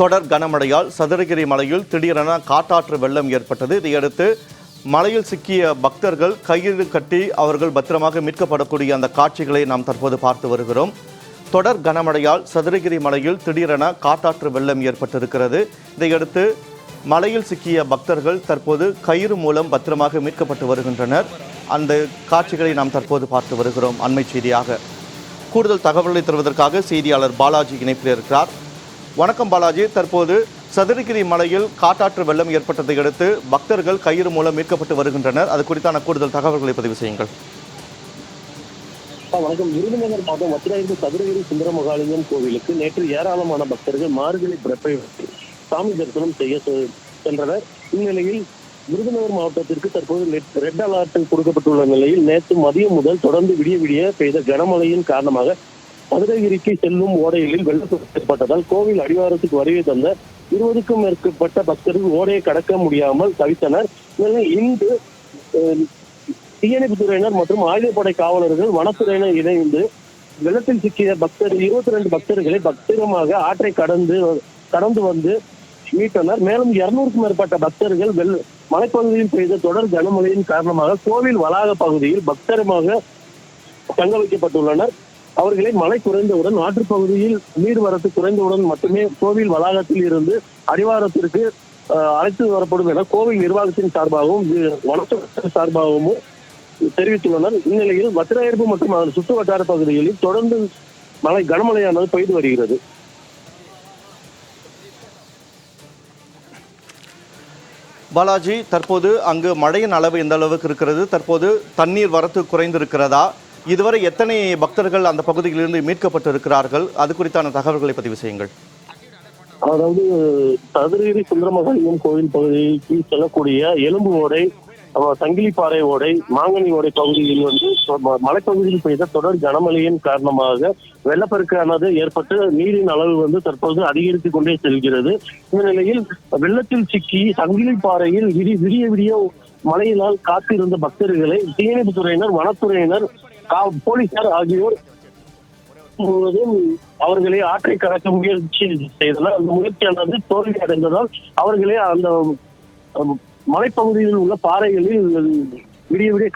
தொடர் கனமழையால் சதுரகிரி மலையில் திடீரென காட்டாற்று வெள்ளம் ஏற்பட்டது. இதையடுத்து மலையில் சிக்கிய பக்தர்கள் கயிறு கட்டி அவர்கள் பத்திரமாக மீட்கப்படக்கூடிய அந்த காட்சிகளை நாம் தற்போது பார்த்து வருகிறோம். தொடர் கனமழையால் சதுரகிரி மலையில் திடீரென காட்டாற்று வெள்ளம் ஏற்பட்டிருக்கிறது. இதையடுத்து மலையில் சிக்கிய பக்தர்கள் தற்போது கயிறு மூலம் பத்திரமாக மீட்கப்பட்டு வருகின்றனர். அந்த காட்சிகளை நாம் தற்போது பார்த்து வருகிறோம். அண்மை செய்தியாக. கூடுதல் தகவல்களை தருவதற்காக செய்தியாளர் பாலாஜி இணைப்பில் இருக்கிறார். வணக்கம் பாலாஜி. தற்போது சதுரகிரி மலையில் காட்டாற்று வெள்ளம் ஏற்பட்டதை அடுத்து பக்தர்கள் கயிறு மூலம் மீட்கப்பட்டு வருகின்றனர். அது குறித்தான கூடுதல் தகவல்களை பதிவு செய்யுங்கள். வணக்கம். விருதுநகர் மாவட்டம் வத்திராயிருப்பு சதுரகிரி சுந்தரமகாலிங்கம் கோவிலுக்கு நேற்று ஏராளமான பக்தர்கள் மார்கழி பிறப்பை வைத்து சாமி தரிசனம் செய்ய செ- சென்றனர். இந்நிலையில் விருதுநகர் மாவட்டத்திற்கு தற்போது ரெட் அலர்ட் கொடுக்கப்பட்டுள்ள நிலையில் நேற்று மதியம் முதல் தொடர்ந்து விடிய விடிய பெய்த கனமழையின் காரணமாக மதுரகிரிக்கு செல்லும் ஓடைகளில் வெள்ளப்பெருக்கு ஏற்பட்டதால் கோவில் அடிவாரத்துக்கு வருகை தந்த இருபதுக்கும் மேற்பட்ட பக்தர்கள் ஓடையை கடக்க முடியாமல் தவித்தனர். இன்று அஹ், தீயணைப்பு துறையினர் மற்றும் ஆயுதப்படை காவலர்கள் வனத்துறையினர் இணைந்து வெள்ளத்தில் சிக்கிய பக்தர் இருபத்தி ரெண்டு பக்தர்களை பக்திரமாக ஆற்றை கடந்து கடந்து வந்து மீட்டனர். மேலும் இருநூறுக்கும் மேற்பட்ட பக்தர்கள் வெள்ள மலைப்பகுதியில் பெய்த தொடர் கனமழையின் காரணமாக கோவில் வளாக பகுதியில் பக்தரமாக தங்க வைக்கப்பட்டுள்ளனர். அவர்களை மழை குறைந்தவுடன் ஆற்றுப் பகுதியில் நீர்வரத்து குறைந்தவுடன் மட்டுமே கோவில் வளாகத்தில் இருந்து அடிவாரத்திற்கு அஹ், அழைத்து வரப்படும் என கோவில் நிர்வாகத்தின் சார்பாகவும் வனத்துறை சார்பாகவும் தெரிவித்துள்ளனர். இந்நிலையில் வத்திராயிருப்பு மற்றும் அதன் சுற்று வட்டார பகுதிகளில் தொடர்ந்து மழை கனமழையானது பெய்து வருகிறது. பாலாஜி தற்போது அங்கு மழையின் அளவு எந்த அளவுக்கு இருக்கிறது? தற்போது தண்ணீர் வரத்து குறைந்திருக்கிறதா? இதுவரை எத்தனை பக்தர்கள் அந்த பகுதியிலிருந்து மீட்கப்பட்டு இருக்கிறார்கள் அது குறித்தான தகவல்களை பதிவு செய்யுங்கள். அதாவது சதுரகிரி சுந்தரமகாலியம் கோவில் பகுதிக்கு செல்லக்கூடிய எலும்பு ஓடை சங்கிலிப்பாறை ஓடை மாங்கனி ஓடை பகுதியில் வந்து மலைப்பகுதியில் பெய்த தொடர் கனமழையின் காரணமாக வெள்ளப்பெருக்கானது ஏற்பட்டு நீரின் அளவு வந்து தற்போது அதிகரித்துக் கொண்டே செல்கிறது. இந்த நிலையில் வெள்ளத்தில் சிக்கி சங்கிலிப்பாறையில் விடி விடிய விடிய மழையினால் காத்திருந்த பக்தர்களை தீயணைப்பு துறையினர் வனத்துறையினர் போலீசார் ஆகியோர் முழுவதும் அவர்களை ஆற்றை கடக்க முயற்சி செய்தனர். அந்த முயற்சியானது தோல்வி அடைந்ததால் அவர்களே அந்த மலைப்பகுதியில் உள்ள பாறைகளில் விடிய விடிய